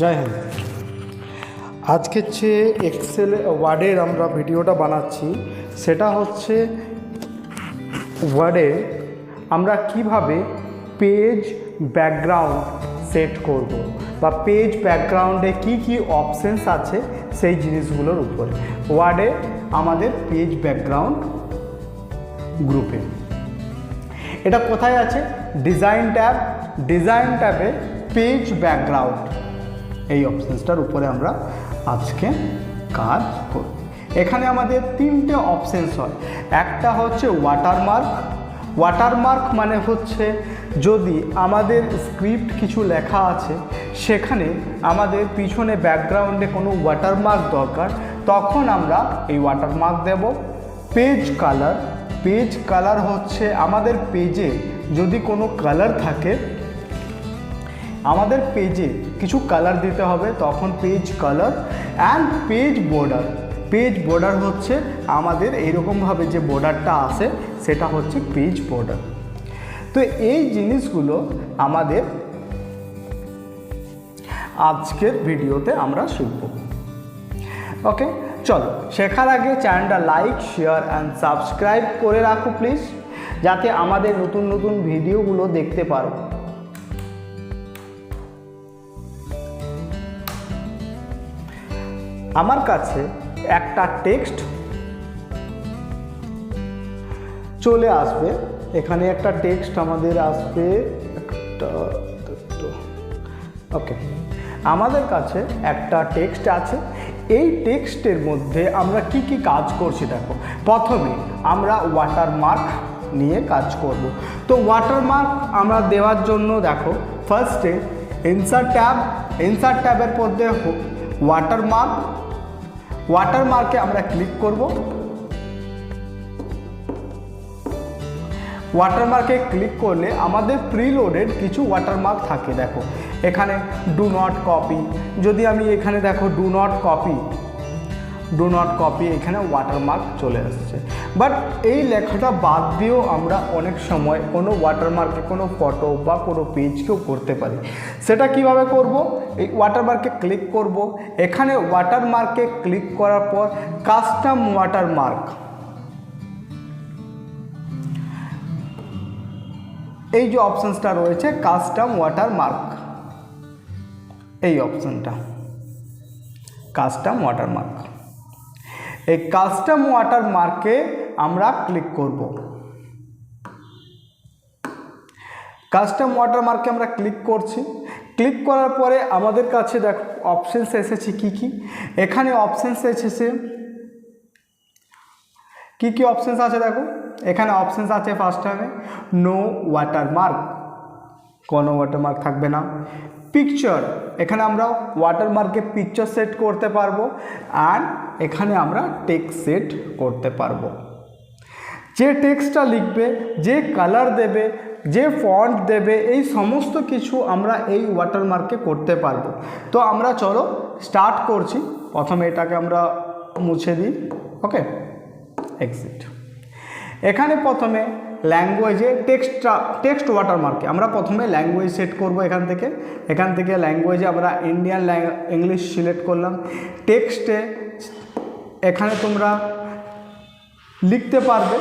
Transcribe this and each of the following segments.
জয় হিন্দ। আজকে যে এক্সেল ওয়ার্ডের আমরা ভিডিওটা বানাচ্ছি, সেটা হচ্ছে ওয়ার্ডে আমরা কীভাবে পেজ ব্যাকগ্রাউন্ড সেট করব বা পেজ ব্যাকগ্রাউন্ডে কি কি অপশানস আছে সেই জিনিসগুলোর উপরে। ওয়ার্ডে আমাদের পেজ ব্যাকগ্রাউন্ড গ্রুপে এটা কোথায় আছে? ডিজাইন ট্যাব ডিজাইন ট্যাবে পেজ ব্যাকগ্রাউন্ড এই অপশানসটার উপরে আমরা আজকে কাজ করব এখানে আমাদের তিনটে অপশানস হয়। একটা হচ্ছে ওয়াটারমার্ক ওয়াটারমার্ক মানে হচ্ছে যদি আমাদের স্ক্রিপ্ট কিছু লেখা আছে, সেখানে আমাদের পিছনে ব্যাকগ্রাউন্ডে কোনো ওয়াটারমার্ক দরকার, তখন আমরা এই ওয়াটারমার্ক দেব। পেজ কালার পেজ কালার হচ্ছে আমাদের পেজে যদি কোনো কালার থাকে আমাদের পেজে কিছু কালার দিতে হবে, তখন page colour and page border page border হচ্ছে আমাদের এইরকমভাবে যে বর্ডারটা আসে সেটা হচ্ছে পেজ বর্ডার তো এই জিনিসগুলো আমাদের আজকের ভিডিওতে আমরা শিখব। ওকে চলো, শেখার আগে চ্যানেলটা লাইক শেয়ার অ্যান্ড সাবস্ক্রাইব করে রাখো প্লিজ যাতে আমাদের নতুন নতুন ভিডিওগুলো দেখতে পারো। আমার কাছে একটা টেক্সট চলে আসবে। এখানে একটা টেক্সট আমাদের আসবে। একটা ওকে। আমাদের কাছে একটা টেক্সট আছে। এই টেক্সটের মধ্যে আমরা কি কি কাজ করছি দেখো। প্রথমে আমরা ওয়াটারমার্ক নিয়ে কাজ করব। তো ওয়াটারমার্ক আমরা দেওয়ার জন্য দেখো ফার্স্টে ইনসার্ট ট্যাব ইনসার্ট ট্যাবের মধ্যে ওয়াটারমার্ক ওয়াটারমার্কে আমরা ক্লিক করব। ওয়াটারমার্কে ক্লিক করলে আমাদের প্রিলোডেড কিছু ওয়াটারমার্ক থাকে, দেখো। এখানে ডু নট কপি যদি আমি এখানে দেখো do not copy do not copy এখানে ওয়াটারমার্ক চলে আসছে। বাট এই লেখাটা বাদ দিয়েও আমরা অনেক সময় কোনো ওয়াটারমার্কে কোনো ফটো বা কোনো পেজকেও করতে পারি। সেটা কীভাবে করব? এই ওয়াটারমার্কে ক্লিক করব। এখানে ওয়াটারমার্কে ক্লিক করার পর কাস্টম ওয়াটারমার্ক এই যে অপশানসটা রয়েছে কাস্টম ওয়াটারমার্ক এই অপশানটা কাস্টম ওয়াটারমার্ক এই কাস্টম ওয়াটারমার্কে আমরা ক্লিক করব। কাস্টম ওয়াটারমার্কে আমরা ক্লিক করছি। ক্লিক করার পরে আমাদের কাছে দেখ অপশানস এসেছে কি কি? এখানে অপশানস এসেছে, কি কি অপশানস আছে দেখো? এখানে অপশানস আছে ফার্স্ট টাইমে নো ওয়াটারমার্ক কোনো ওয়াটারমার্ক থাকবে না। পিকচার এখানে আমরা ওয়াটারমার্কে পিকচার সেট করতে পারব অ্যান্ড এখানে আমরা টেক্সট সেট করতে পারব। যে টেক্সটটা লিখবে, যে কালার দেবে, যে ফন্ট দেবে, এই সমস্ত কিছু আমরা এই ওয়াটারমার্কে করতে পারব। তো আমরা চলো স্টার্ট করছি। প্রথমে এটাকে আমরা মুছে দিই। ওকে এক্সিট এখানে প্রথমে ল্যাঙ্গুয়েজে টেক্সটটা টেক্সট ওয়াটারমার্কে আমরা প্রথমে ল্যাঙ্গুয়েজ সেট করব এখান থেকে। এখান থেকে ল্যাঙ্গুয়েজে আমরা ইন্ডিয়ান ইংলিশ সিলেক্ট করলাম। টেক্সটে এখানে তোমরা লিখতে পারবে।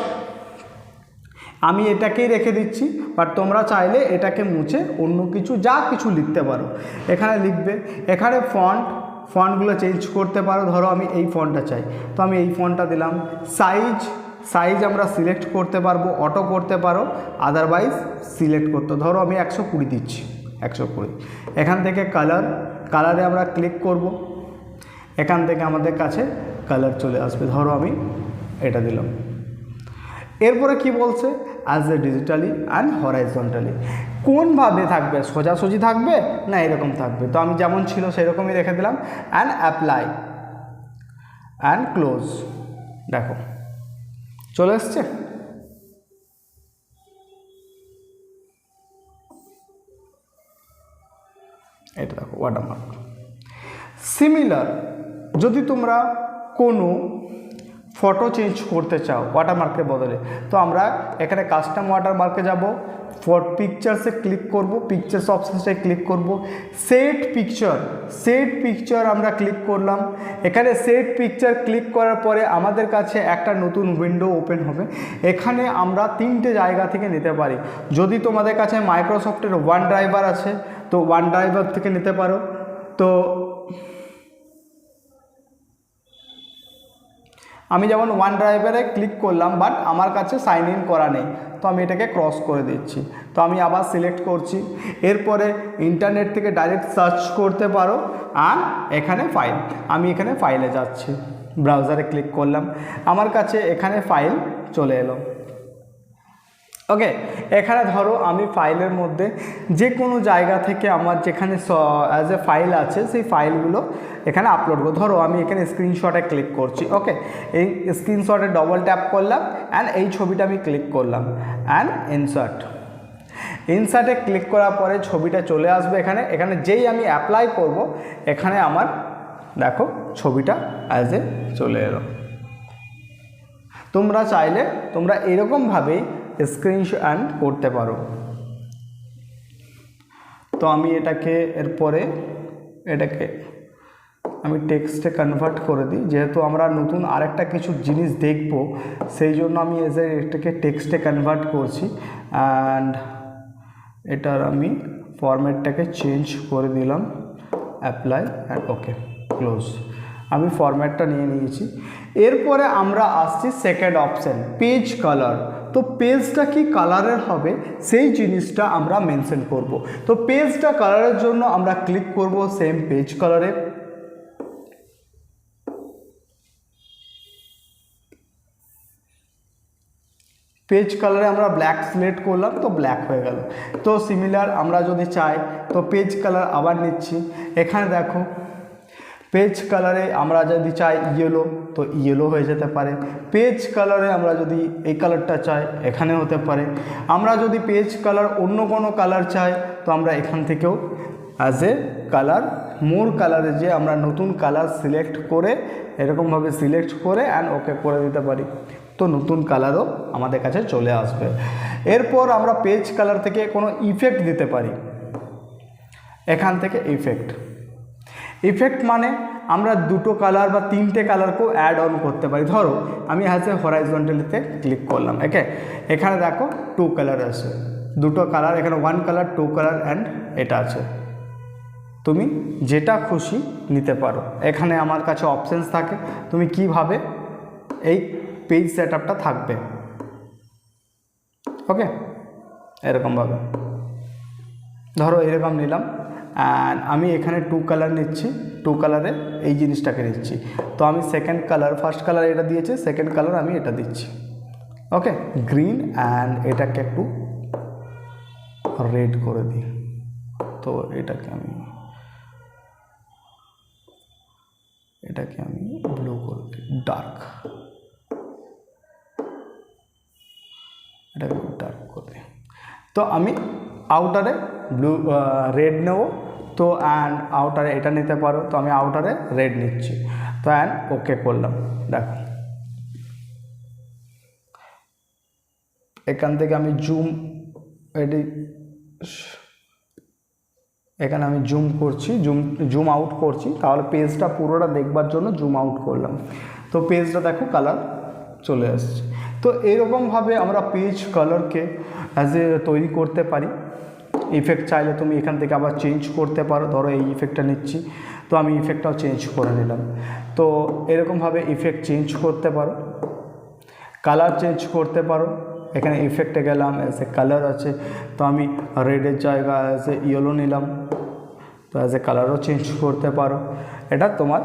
আমি এটাকেই রেখে দিচ্ছি বাট তোমরা চাইলে এটাকে মুছে অন্য কিছু, যা কিছু লিখতে পারো। এখানে লিখবে, এখানে ফন্ট ফন্টগুলো চেঞ্জ করতে পারো। ধরো আমি এই ফন্টটা চাই। তো আমি এই ফন্টটা দিলাম। সাইজ সাইজ আমরা সিলেক্ট করতে পারব অটো করতে পারো আদারওয়াইজ সিলেক্ট করতে ধরো আমি একশো কুড়ি দিচ্ছি, একশো কুড়ি। এখান থেকে কালার কালারে আমরা ক্লিক করব। এখান থেকে আমাদের কাছে কালার চলে আসবে। ধরো আমি এটা দিলাম। এরপরে কি বলছে? এ ডিজিটালি অ্যান্ড হরাইজন্টালি কোনভাবে থাকবে? সোজাসুজি থাকবে না এরকম থাকবে? তো আমি যেমন ছিল সেরকমই রেখে দিলাম। অ্যান্ড অ্যাপ্লাই অ্যান্ড ক্লোজ দেখো। চলে এসছে? এটা দেখো ওয়াটারমার্ক সিমিলার যদি তোমরা কোনো ফটো চেঞ্জ করতে চাও ওয়াটারমার্কের বদলে। তো আমরা এখানে কাস্টম ওয়াটারমার্কে যাব ফট পিকচার্সে ক্লিক করব পিকচার্স অপশানসে ক্লিক করব। সেট পিকচার সেট পিকচার আমরা ক্লিক করলাম। এখানে সেট পিকচার ক্লিক করার পরে আমাদের কাছে একটা নতুন উইন্ডো ওপেন হবে। এখানে আমরা তিনটে জায়গা থেকে নিতে পারি। যদি তোমাদের কাছে মাইক্রোসফটের ওয়ান ড্রাইভার আছে, তো ওয়ান ড্রাইভার থেকে নিতে পারো। তো আমি যেমন ওয়ান ড্রাইভারে ক্লিক করলাম বাট আমার কাছে সাইন ইন করা নেই। তো আমি এটাকে ক্রস করে দিচ্ছি। তো আমি আবার সিলেক্ট করছি। এরপরে ইন্টারনেট থেকে ডাইরেক্ট সার্চ করতে পারো, আর এখানে ফাইল আমি এখানে ফাইলে যাচ্ছি। ব্রাউজারে ক্লিক করলাম। আমার কাছে এখানে ফাইল চলে এলো। ওকে এখানে ধরো আমি ফাইলের মধ্যে যে কোনো জায়গা থেকে আমার যেখানে অ্যাজ এ ফাইল আছে, সেই ফাইলগুলো এখানে আপলোড করব। ধরো আমি এখানে স্ক্রিনশটে ক্লিক করছি ওকে এই স্ক্রিনশটে ডবল ট্যাপ করলাম অ্যান্ড এই ছবিটা আমি ক্লিক করলাম অ্যান্ড ইনসার্ট ইনসার্টে ক্লিক করার পরে ছবিটা চলে আসবে এখানে। এখানে যেই আমি অ্যাপ্লাই করব, এখানে আমার, দেখো, ছবিটা অ্যাজ এ চলে এলো। তোমরা চাইলে, তোমরা এরকমভাবেই স্ক্রিনশট করতে পারো। তো আমি এটাকে এরপরে, এটাকে আমি টেক্সটে কনভার্ট করে দিই। যেহেতু আমরা নতুন আরেকটা কিছু জিনিস দেখব, সেই জন্য আমি এজ এটাকে টেক্সটে কনভার্ট করছি। অ্যান্ড এটার আমি ফরম্যাটটাকে চেঞ্জ করে দিলাম। অ্যাপ্লাই অ্যান্ড ওকে ক্লোজ আমি ফরম্যাটটা নিয়ে নিয়েছি। এরপরে আমরা আসছি সেকেন্ড অপশান পেজ কালার তো পেজটা কি কালারের হবে? সেই জিনিসটা আমরা মেনশন করব। তো পেজটা কালারের জন্য আমরা ক্লিক করব সেম পেজ কালারে পেজ কালারে আমরা ব্ল্যাক সিলেক্ট করলাম, তো ব্ল্যাক হয়ে গেল। তো সিমিলার আমরা যদি চাই, তো পেজ কালার আবার নিচ্ছি। এখানে দেখো পেজ কালারে আমরা যদি চাই ইয়েলো তো ইয়েলো হয়ে যেতে পারে। পেজ কালারে আমরা যদি এই কালারটা চাই এখানে হতে পারে। আমরা যদি পেজ কালার অন্য কোনো কালার চাই, তো আমরা এখান থেকেও অ্যাজ এ কালার মোর কালারে যে আমরা নতুন কালার সিলেক্ট করে, এরকমভাবে সিলেক্ট করে অ্যান্ড ওকে করে দিতে পারি। তো নতুন কালারও আমাদের কাছে চলে আসবে। এরপর আমরা পেজ কালার থেকে কোনো ইফেক্ট দিতে পারি। এখান থেকে ইফেক্ট ইফেক্ট মানে আমরা দুটো কালার বা তিনটে কালারকেও অ্যাড অন করতে পারি। ধরো, আমি এ হরাইজন্টালিতে ক্লিক করলাম ওকে এখানে দেখো টু কালার আছে। দুটো কালার এখানে one colour two colour and এটা আছে। তুমি যেটা খুশি নিতে পারো। এখানে আমার কাছে অপশানস থাকে। তুমি কীভাবে এই পেজ সেট আপটা থাকবে? ওকে এরকমভাবে। ধরো, এরকম নিলাম। অ্যান্ড আমি এখানে টু কালার নিচ্ছি টু কালারে এই জিনিসটাকে নিচ্ছি। তো আমি সেকেন্ড কালার ফার্স্ট কালার এটা দিয়েছি সেকেন্ড কালার আমি এটা দিচ্ছি। ওকে গ্রিন অ্যান্ড এটাকে একটু রেড করে দিই। তো এটাকে আমি এটাকে আমি ব্লু করে দিই। ডার্ক এটাকে ডার্ক করে দিই। তো আমি আউটারে ব্লু রেড নেব। তো অ্যান্ড আউটারে এটা নিতে পারো। তো আমি আউটারে রেড নিচ্ছি। তো অ্যান্ড ওকে করলাম। দেখো। এখান থেকে আমি জুম এটি এখানে আমি জুম করছি জুম জুম আউট করছি। তাহলে পেজটা পুরোটা দেখবার জন্য জুম আউট করলাম। তো পেজটা দেখো কালার চলে আসছে। তো এরকমভাবে আমরা পেজ কালারকে অ্যাজ এ তৈরি করতে পারি। ইফেক্ট চাইলে তুমি এখান থেকে আবার চেঞ্জ করতে পারো। ধরো এই ইফেক্টটা নিচ্ছি, তো আমি ইফেক্টটাও চেঞ্জ করে নিলাম। তো এরকমভাবে ইফেক্ট চেঞ্জ করতে পারো কালার চেঞ্জ করতে পারো। এখানে ইফেক্টে গেলাম অ্যাজ এ কালার আছে, তো আমি রেডের জায়গা অ্যাজ এ ইয়েলো নিলাম, তো অ্যাজ এ কালারও চেঞ্জ করতে পারো। এটা তোমার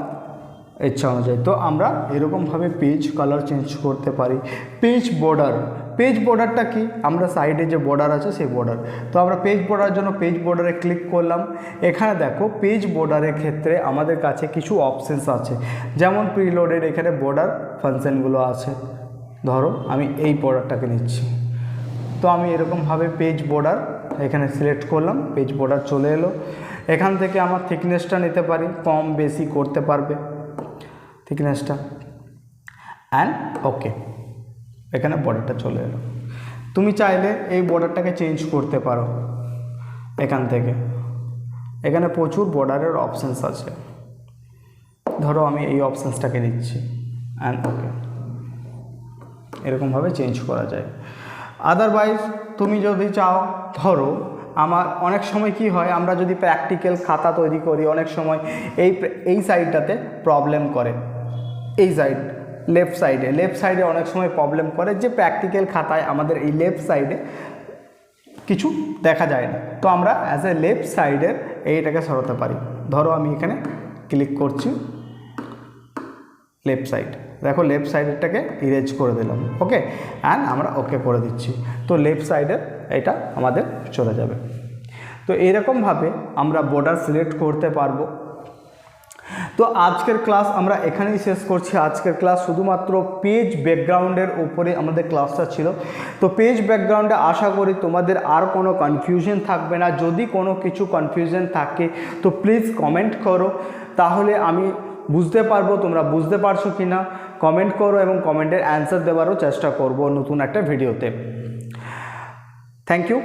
ইচ্ছা অনুযায়ী। তো আমরা এরকমভাবে পেজ কালার চেঞ্জ করতে পারি। পেজ বর্ডার পেজ বর্ডারটা কি? আমরা সাইডে যে বর্ডার আছে সেই বর্ডার তো আমরা পেজ বর্ডার জন্য পেজ বর্ডারে ক্লিক করলাম। এখানে দেখো পেজ বর্ডারের ক্ষেত্রে আমাদের কাছে কিছু অপশানস আছে। যেমন প্রিলোডের এখানে বর্ডার ফাংশনগুলো আছে। ধরো আমি এই বর্ডারটাকে নিচ্ছি। তো আমি এরকমভাবে পেজ বর্ডার এখানে সিলেক্ট করলাম পেজ বর্ডার চলে এলো। এখান থেকে আমার থিকনেসটা নিতে পারি, কম বেশি করতে পারবে থিকনেসটা অ্যান্ড ওকে এখানে বর্ডারটা চলে এলো। তুমি চাইলে এই বর্ডারটাকে চেঞ্জ করতে পারো এখান থেকে। এখানে প্রচুর বর্ডারের অপশানস আছে। ধরো আমি এই অপশানসটাকে দিচ্ছি অ্যান্ড ওকে এরকমভাবে চেঞ্জ করা যায়। আদারওয়াইজ তুমি যদি চাও, ধরো আমার অনেক সময় কি হয়, আমরা যদি প্র্যাকটিক্যাল খাতা তৈরি করি, অনেক সময় এই এই সাইডটাতে প্রবলেম করে। এই সাইড লেফট সাইডে লেফট সাইডে অনেক সময় প্রবলেম করে যে প্র্যাকটিক্যাল খাতায় আমাদের এই লেফট সাইডে কিছু দেখা যায় না। তো আমরা অ্যাজ এ লেফট সাইডের এইটাকে সরাতে পারি। ধরো আমি এখানে ক্লিক করছি লেফট সাইড দেখো লেফট সাইডেরটাকে ইরেজ করে দিলাম। ওকে অ্যান্ড আমরা ওকে করে দিচ্ছি। তো লেফট সাইডের এটা আমাদের চলে যাবে। তো এরকমভাবে আমরা বর্ডার সিলেক্ট করতে পারব। তো আজকের ক্লাস আমরা এখানেই শেষ করছি। আজকের ক্লাস শুধুমাত্র পেজ ব্যাকগ্রাউন্ডের উপরে আমাদের ক্লাসটা ছিল। তো পেজ ব্যাকগ্রাউন্ডে আশা করি তোমাদের আর কোনো কনফিউশন থাকবে না। যদি কোনো কিছু কনফিউশন থাকে, তো প্লিজ কমেন্ট করো। তাহলে আমি বুঝতে পারব তোমরা বুঝতে পারছ কি না কমেন্ট করো এবং কমেন্টের অ্যান্সার দেওয়ারও চেষ্টা করব নতুন একটা ভিডিওতে থ্যাংক ইউ